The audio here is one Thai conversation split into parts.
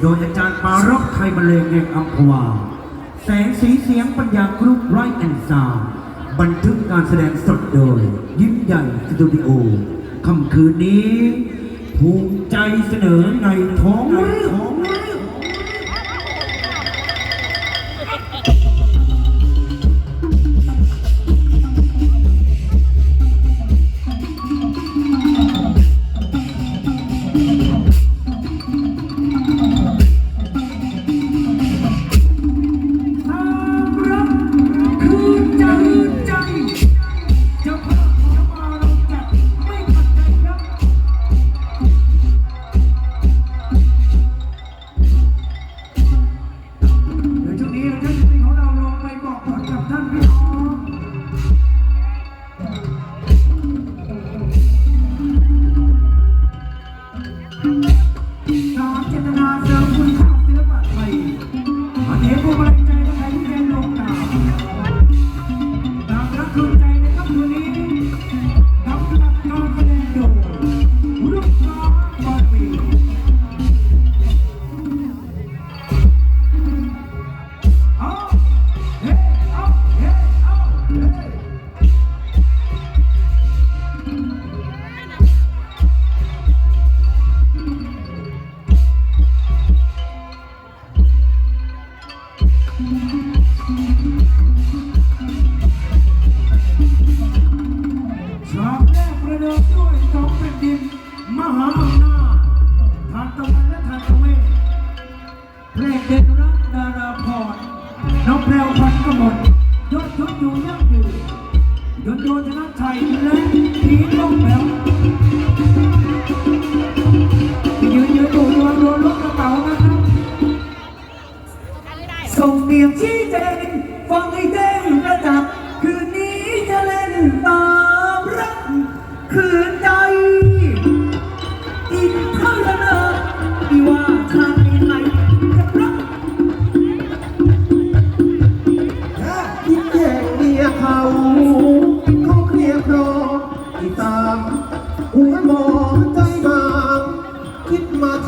โดยอาจารย์ปารกไทยบรรเลงแห่งอัมพวา แสงสีเสียงปัญญากรุ๊ปไรแอนซาวบันทึกการแสดงสดโดย ยิ้มใหญ่สตูดิโอค่ำคืนนี้ ภูมิใจเสนอในท้องเรื่อง พลงเด็กรักดาราพรน้องแพรพันกมลยศยศอยู่ยั่ยืยศยธนชัยและทีมน้องแพ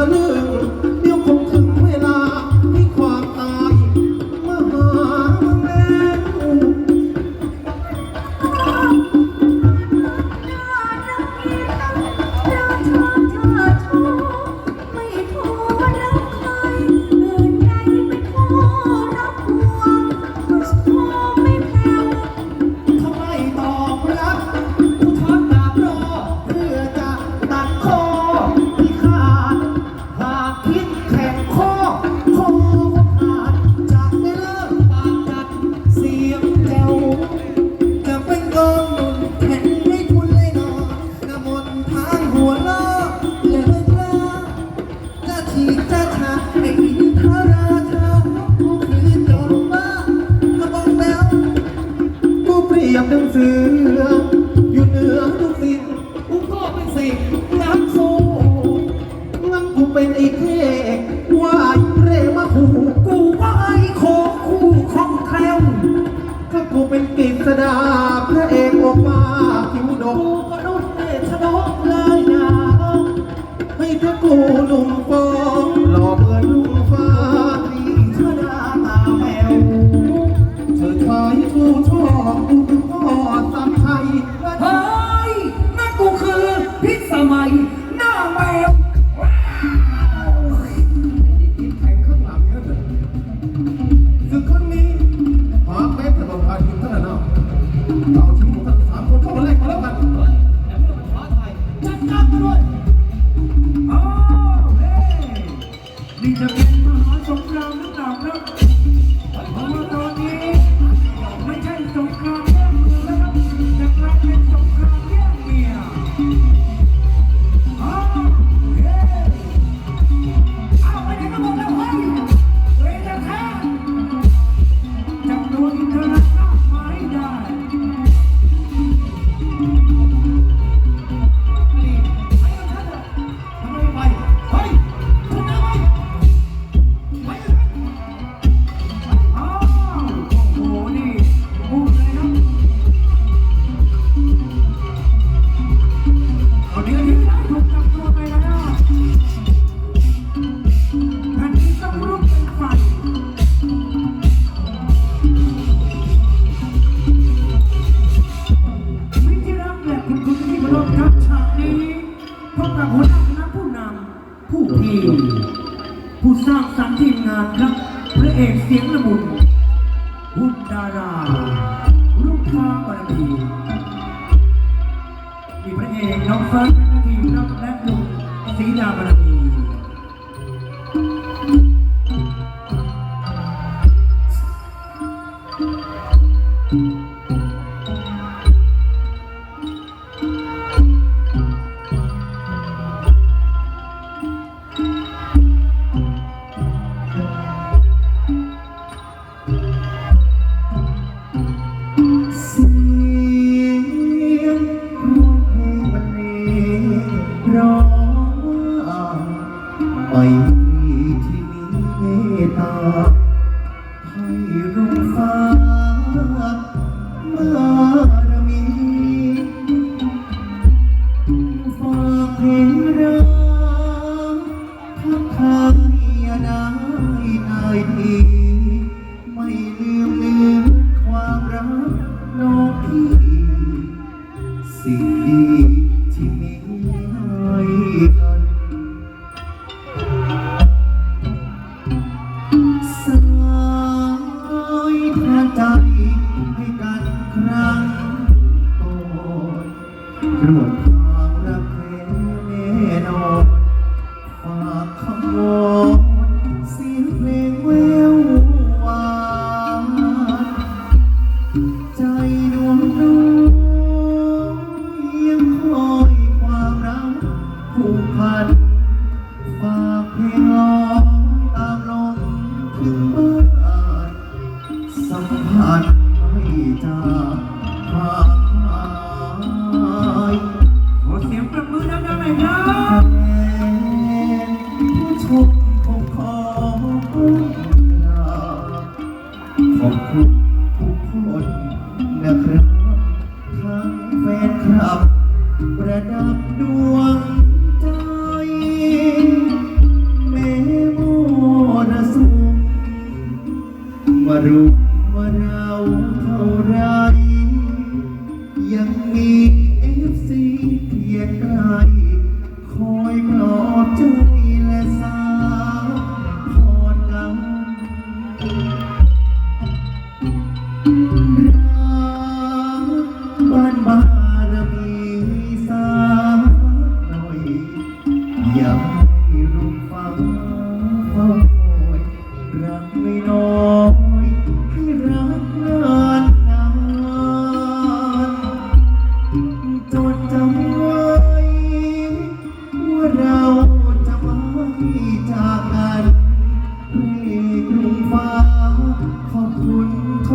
I canoe. ดารารูปภาาบารมีมีพระเอกน้องเฟิร์สนทีน้องและลุงศรีดาบารมี ร้องอ่อย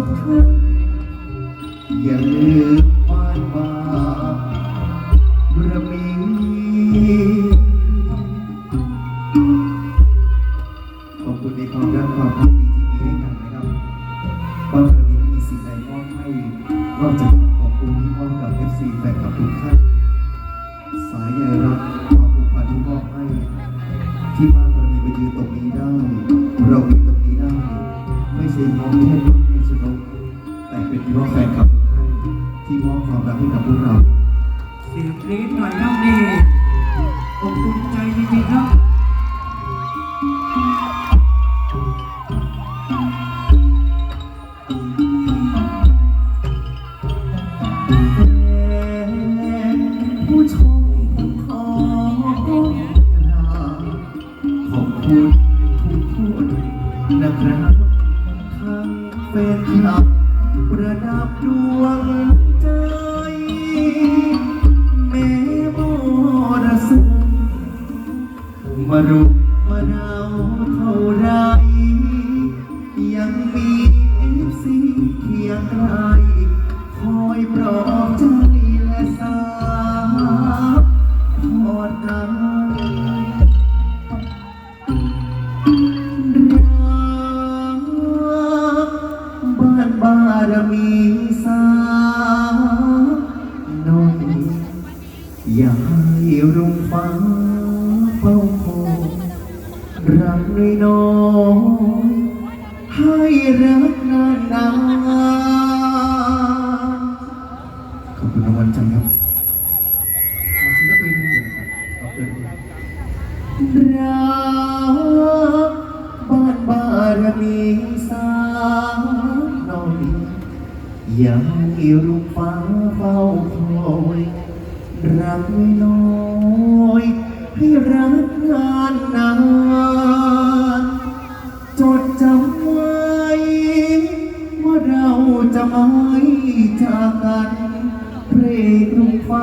Thank you. ความรักให้กับพวกเรา เสียงกรี๊ดหน่อยครับนี่ขอบคุณใจจริงๆครับ มารุมมาเราเท่าไร ยังมีเอฟซีเคียงไรคอยปลอบ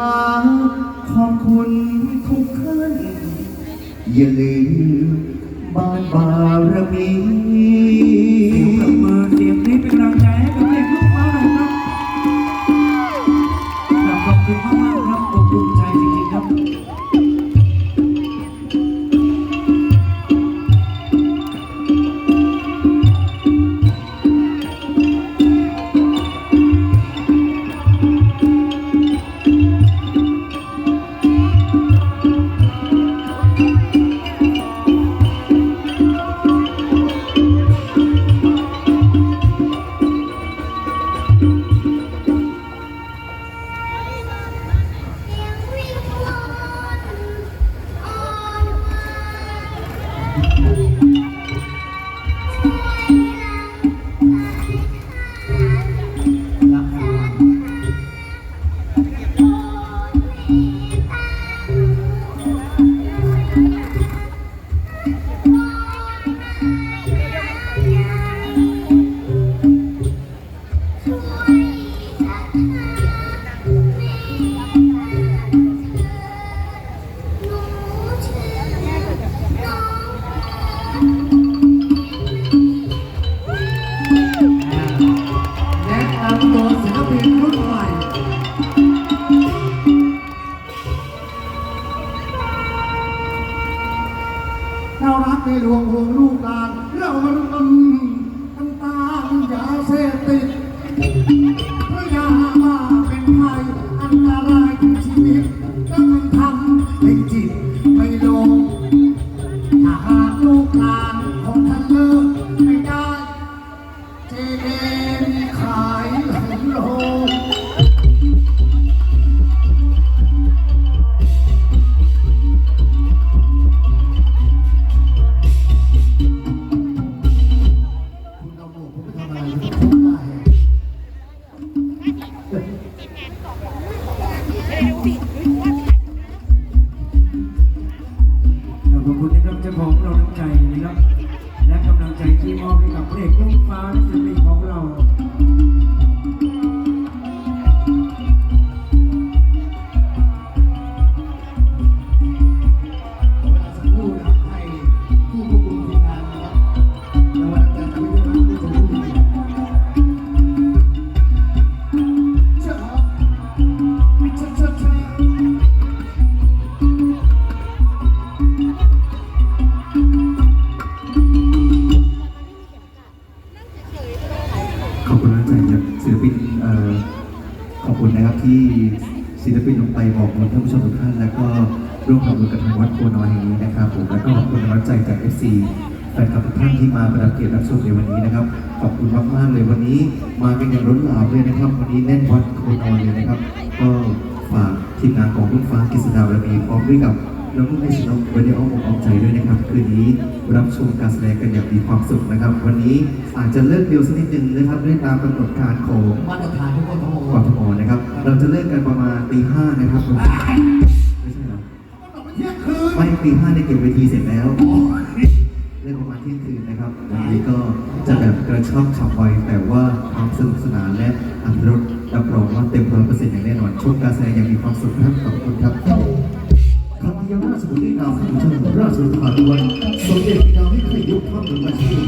ลุงขอบคุณทุกท่านอย่าลืมบ้านบารมี ที่มอบให้กับเพลงลูกฟ้าศิลปินของเรา คุณนะครับที่ศิลปินลงไปบอกกับท่านผู้ชมทุกท่าน แล้วก็ร่วมทำบุญกับทางวัดโพน้อยแห่งนี้นะครับผมแล้วก็ขอบคุณกำลังใจจาก FC แฟนคลับทุกท่านที่มาประดับเกียรติรับชมในวันนี้นะครับขอบคุณมากๆเลยวันนี้ มากันอย่างล้นหลามเลยนะครับ วันนี้แน่นวัดโพน้อยเลยนะครับ ก็ฝากทีมงานของรุ่งฟ้ากฤษดาวมีพร้อมด้วยกับน้องนุ่นในสนองวันนี้เอาอกเอาใจด้วยนะครับคืนนี้รับชมการแสดงกันอย่างมีความสุขนะครับ วันนี้อาจจะเลิกเร็วสักนิดนึงนะครับด้วยตามกำหนดการของมาตรฐานทุกคนทั้งหม กดทมนะครับ เราจะเลิกกันประมาณตีห้านะครับไม่ใช่เหรอเที่ยงคืนไม่ตีห้าในเก็บเวทีเสร็จแล้วเลิกประมาณเที่ยงคืนนะครับวันนี้ก็จะแบบกระชับฉับไวแต่ว่าความสนุกสนานและอันรสรับรองว่าเต็มร้อยเปอร์เซ็นต์อย่างแน่นอนชมการแสดงย่างมีความสุขครับขอบคุณครับครั้งที่ราชบุรีนามข้าพเจ้าราชสุธาดวนสมเด็จพระนางไม่เคยยกข้ามหนึ่งมาชื่อ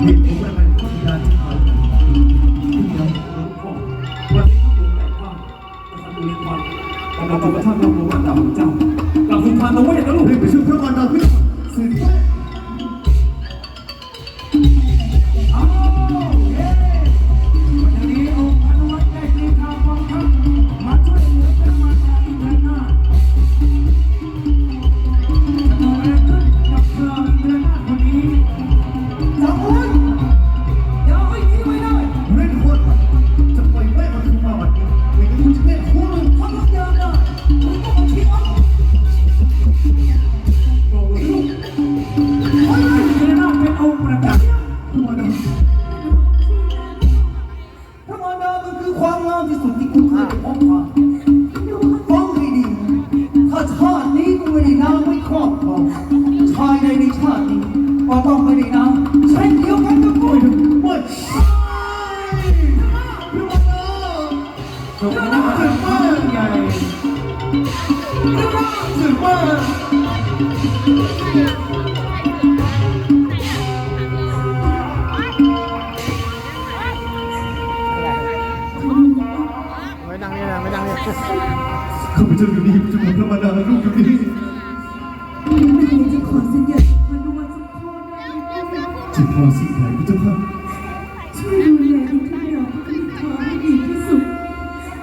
เหตุผลอะ เราประชาชนเรารู้ว่าเราเจ้า เราคุณพาตัวไว้นะลูกรีบไปช่วยพระมารดาพี่สื่อที่เอ จะพอสิ่งไหนพระเจ้าค่ะช่วยดูแลดิฉันหน่อยพระนิทานให้ดีที่สุด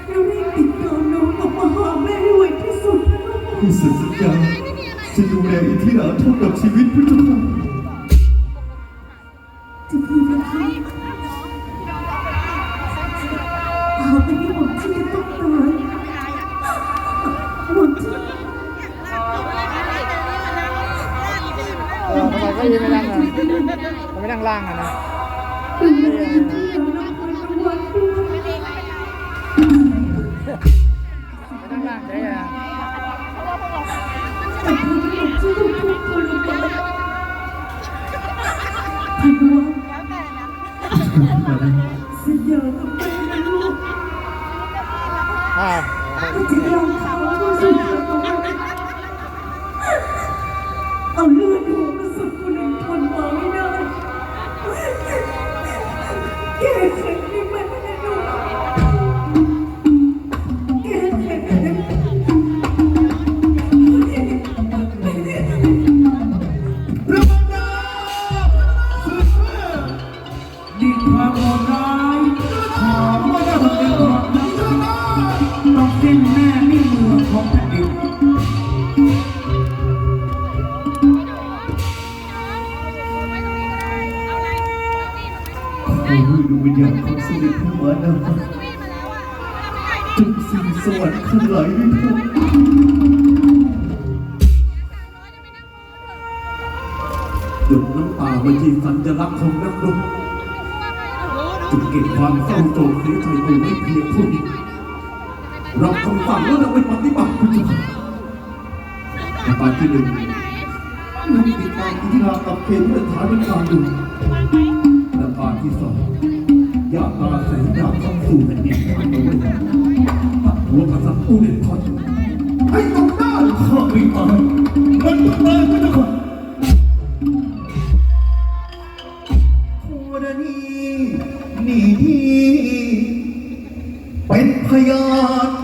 แล้วรีบติดต่อน้องออกมาหาแม่ให้ไวที่สุดนะที่สัญญาจะดูแลอิทธิราเท่ากับชีวิตพระเจ้าค่ะจะาไม่ใช่สัญลักษณ์ของนักรบจุดเก็บความเศร้าโศกเสียใจเอาไว้เพียงผู้เดียวรับคำสั่งแล้วนำไปปฏิบัติพระเจ้าค่ะประกาที่หนึ่งนำติดตามอิทธิรากับเขตเพื่อฐานเป็นการดูและกาที่สองอย่าตาแสงดาวเข้าสู่แผ่นดินไทยเอาไว้ตัดหัวกษัตริย์ผู้เด่นทอดให้ตกได้ข้าไม่ตายมันต้องตายพระเจ้ พยานมัน